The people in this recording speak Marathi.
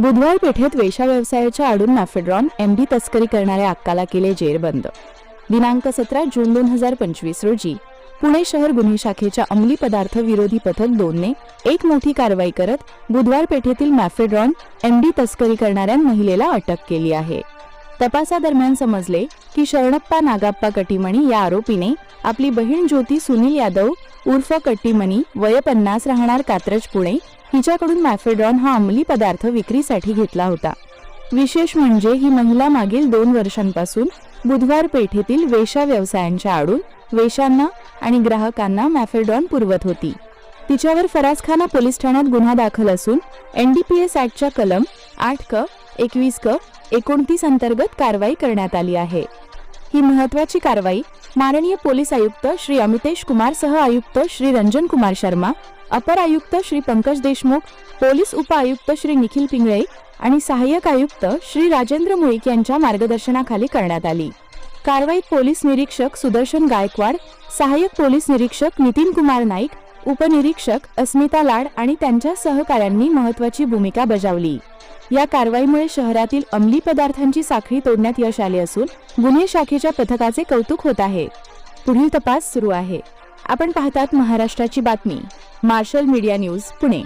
बुधवार पेठेत वेशा व्यवसायाच्या आडून मॅफेड्रॉन एमडी तस्करी करणाऱ्या अक्काला केले जेरबंद. दिनांक सतरा जून दोन हजार पंचवीस रोजी पुणे शहर गुन्हे शाखेच्या अंमली पदार्थ विरोधी पथक दोनने एक मोठी कारवाई करत बुधवार पेठेतील मॅफेड्रॉन एमडी तस्करी करणाऱ्या महिलेला अटक केली आहे. तपासादरम्यान समजले की शरणप्पा नागाप्पा कटीमणी या आरोपीने आपली बहीण ज्योती सुनील यादव उर्फ कट्टीमणी वय पन्नास राहणार कात्रज पुणे हिच्याकडून मॅफेडॉन हा अंमली पदार्थ विक्रीसाठी घेतला होता. विशेष म्हणजे ही महिला मागील दोन वर्षांपासून बुधवार पेठेतील वेशा व्यवसायांच्या आडून वेशांना आणि ग्राहकांना मॅफेडॉन पुरवत होती. तिच्यावर फरासखाना पोलीस ठाण्यात गुन्हा दाखल असून एनडीपीएस ऍक्टच्या कलम आठ क एकवीस क एकोणतीस अंतर्गत कारवाई करण्यात आली आहे. ही महत्वाची कारवाई माननीय पोलीस आयुक्त श्री अमितेश कुमार सह आयुक्त श्री रंजन कुमार शर्मा अपर आयुक्त श्री पंकज देशमुख पोलीस उपआयुक्त श्री निखिल पिंगळे आणि सहाय्यक आयुक्त श्री राजेंद्र मुळीक यांच्या मार्गदर्शनाखाली करण्यात आली. कारवाईत पोलीस निरीक्षक सुदर्शन गायकवाड सहाय्यक पोलीस निरीक्षक नितीन कुमार नाईक उपनिरीक्षक अस्मिता लाड आणि त्यांच्या सहकाऱ्यांनी महत्वाची भूमिका बजावली. या कारवाईमुळे शहरातील अंमली पदार्थांची साखळी तोडण्यात यश आले असून गुन्हे शाखेच्या पथकाचे कौतुक होत आहे. पुढील तपास सुरू आहे. आपण पाहतात महाराष्ट्राची बातमी. Marshal media news Pune.